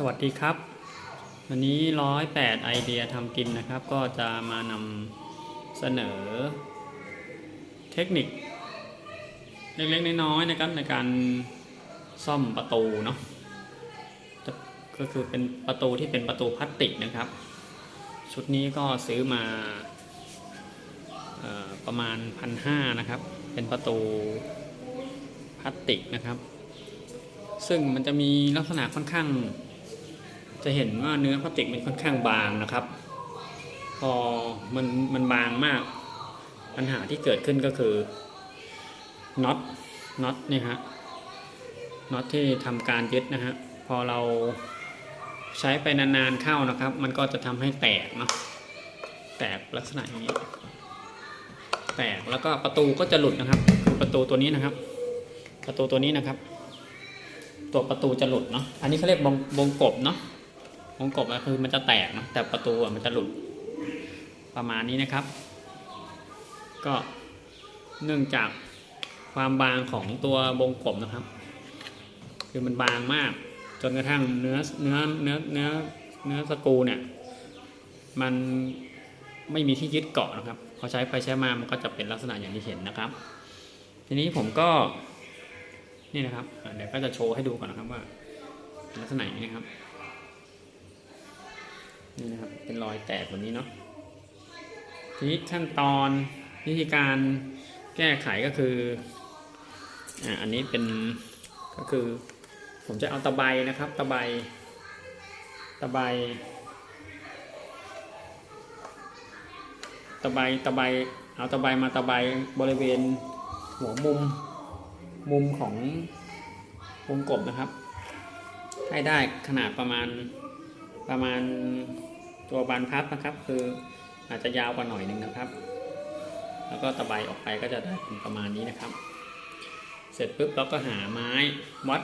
สวัสดีครับ วันนี้ร้อยแปดไอเดียทำกินนะครับ ก็จะมานำเสนอ เทคนิค เล็กๆน้อยๆนะครับในการซ่อมประตูเนาะก็คือเป็นประตูที่เป็นประตูพลาสติกนะครับ ชุดนี้ก็ซื้อมาออประมาณพันห้านะครับ เป็นประตูพลาสติกนะครับ ซึ่งมันจะมีลักษณะค่อนข้าง จะเห็นว่าเนื้อพลาสติกมันค่อนข้างบางนะครับ พอมันมันบางมาก ปัญหาที่เกิดขึ้นก็คือน็อตน็อตนี่ฮะน็อตที่ทำการยึดนะฮะพอเราใช้ไปนานๆเข้านะครับ มันก็จะทำให้แตกเนาะแตกลักษณะอย่างนี้ แตกแล้วก็ประตูก็จะหลุดนะครับคือประตูตัวนี้นะครับ ประตูตัวนี้นะครับ ตัวประตูจะหลุดเนาะอันนี้เขาเรียกวงวงกบเนาะ วงกบก็คือมันจะแตกนะแต่ประตูอะมันจะหลุดประมาณนี้นะครับ ก็เนื่องจากความบางของตัววงกบนะครับ คือมันบางมากจนกระทั่งเนื้อเนื้อเนื้อเนื้อเนื้อสกูเนี่ย มันไม่มีที่ยึดเกาะนะครับพอใช้ไปใช้มามันก็จะเป็นลักษณะอย่างที่เห็นนะครับ ทีนี้ผมก็นี่นะครับเดี๋ยวก็จะโชว์ให้ดูก่อนนะครับว่าลักษณะอย่างนี้นะครับ นี่นะครับเป็นรอยแตกแบบนี้เนาะทีนี้ขั้นตอนวิธีการแก้ไขก็คืออ่าอันนี้เป็นก็คือ ผมจะเอาตะไบนะครับ ตะไบตะไบตะไบตะไบเอาตะไบมาตะไบบริเวณหัวมุมมุมของวงกบนะครับ ให้ได้ขนาดประมาณประมาณ ตัวบานพับนะครับ คืออาจจะยาวกว่าหน่อยหนึ่งนะครับ แล้วก็ตะไบออกไปก็จะได้ประมาณนี้นะครับ เสร็จปุ๊บเราก็หาไม้วัด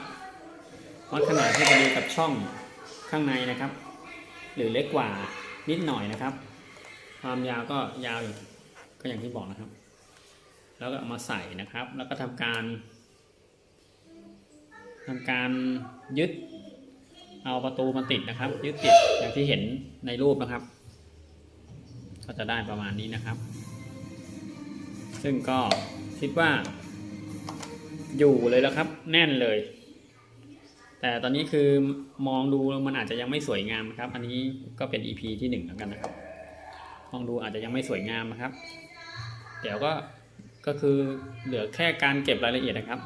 วัดขนาดให้พอดีกับช่องข้างในนะครับ หรือเล็กกว่านิดหน่อยนะครับ ความยาวก็ยาวอยู่ก็อย่างที่บอกนะครับ แล้วก็เอามาใส่นะครับ แล้วก็ทำการทำการยึด เอาประตูมาติดนะครับ ยึดติดอย่างที่เห็นในรูปนะครับ ก็จะได้ประมาณนี้นะครับ ซึ่งก็คิดว่า อยู่เลยแล้วครับ แน่นเลย แต่ตอนนี้คือมองดูมันอาจจะยังไม่สวยงามนะครับ อันนี้ก็เป็น EP ที่หนึ่งแล้วกันนะครับมองดูอาจจะยังไม่สวยงามนะครับ เดี๋ยวก็ก็คือเหลือแค่การเก็บรายละเอียดนะครับ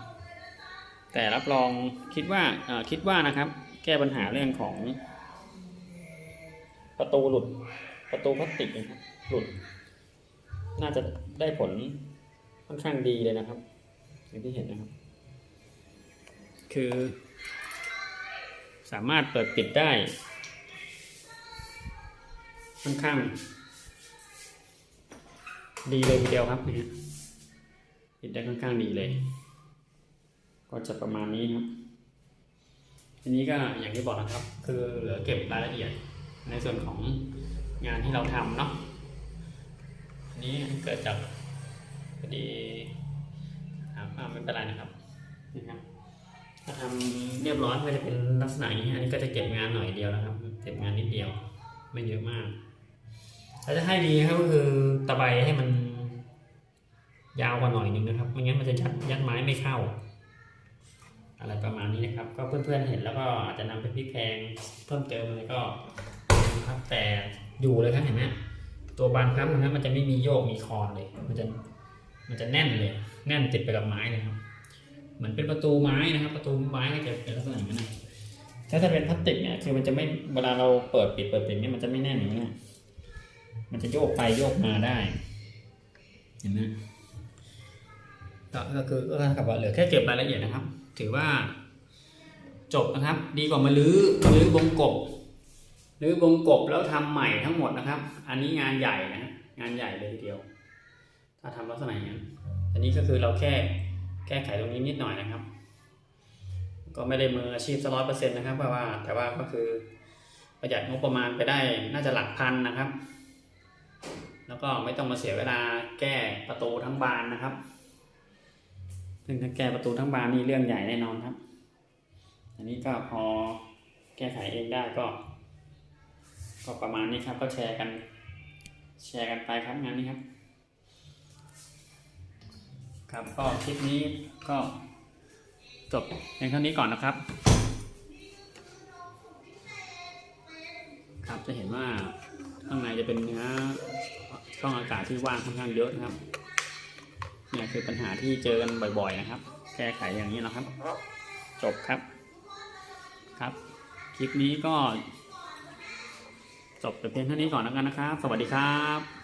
แต่รับรองคิดว่าคิดว่านะครับ แก้ปัญหาเรื่องของ ประตูหลุด ประตูพลาสติกนะครับหลุด น่าจะได้ผลค่อนข้างดีเลยนะครับอย่างที่เห็นนะครับ คือ สามารถเปิดปิดได้ ค่อนข้าง ดีเลยทีเดียวครับนะฮะปิดได้ค่อนข้างดีเลย ก็จะประมาณนี้ครับ ทีนี้ก็อย่างที่บอกนะครับ คือเหลือเก็บรายละเอียดในส่วนของงานที่เราทำเนาะอันนี้เกิดจากพอดีอ่าไม่เป็นไรนะครับนี่ครับถ้าทำเรียบร้อยก็จะเป็นลักษณะอย่างนี้อันนี้ก็จะเก็บงานหน่อยเดียวนะครับ เก็บงานนิดเดียว ไม่เยอะมากถ้าจะให้ดีครับก็คือตะไบให้มันยาวกว่าหน่อยหนึ่งนะครับไม่งั้นมันจะยัดยัดไม้ไม่เข้า อะไรประมาณนี้นะครับ ก็เพื่อนๆเห็นแล้วก็อาจจะนำไปพลิกแพงเพิ่มเติมอะไรก็นะครับแต่อยู่เลยครับเห็นไหมตัวบานพับนะครับมันจะไม่มีโยกมีคอนเลย มันจะมันจะแน่นเลย แน่นติดไปกับไม้เลยครับเหมือนเป็นประตูไม้นะครับ ประตูไม้ก็จะเป็นลักษณะอย่างนั้นถ้าจะเป็นพลาสติกเนี่ยคือมันจะไม่เวลาเราเปิดปิดเปิดปิดเนี่ยมันจะไม่แน่นอย่างนี้นะมันจะโยกไปโยกมาได้ เห็นไหม ก็คือก็เท่ากับว่าเหลือแค่เก็บรายละเอียดนะครับ ถือว่าจบนะครับ ดีกว่ามาลื้อลื้อวงกบลื้อวงกบแล้วทำใหม่ทั้งหมดนะครับ อันนี้งานใหญ่นะงานใหญ่เลยทีเดียว ถ้าทำลักษณะอย่างนั้อันนี้ก็คือเราแค่แก้ไขตรงนี้นิดหน่อยนะครับ ก็ไม่ได้มืออาชีพร้อยเปอร์เซ็นต์นะครับเพราะว่าแต่ว่าก็คือประหยัดงบประมาณไปได้น่าจะหลักพันนะครับ แล้วก็ไม่ต้องมาเสียเวลาแก้ประตูทั้งบานนะครับ ซึ่งถ้าแก้ประตูทั้งบานนี่เรื่องใหญ่แน่นอนครับ อันนี้ก็พอแก้ไขเองได้ก็ ก็ประมาณนี้ครับ ก็แชร์กัน แชร์กันไปครับงานนี้ครับ ครับก็คลิปนี้ก็จบเพียงเท่านี้ก่อนนะครับ ครับจะเห็นว่าข้างในจะเป็นเนื้อช่องอากาศที่ว่างค่อนข้างเยอะนะครับเนี่ย คือปัญหาที่เจอกันบ่อย ๆ นะครับ แก้ไขอย่างนี้นะครับ จบครับ ครับ คลิปนี้ก็ จบแต่เพียงเท่านี้ก่อนแล้วกันนะครับ สวัสดีครับ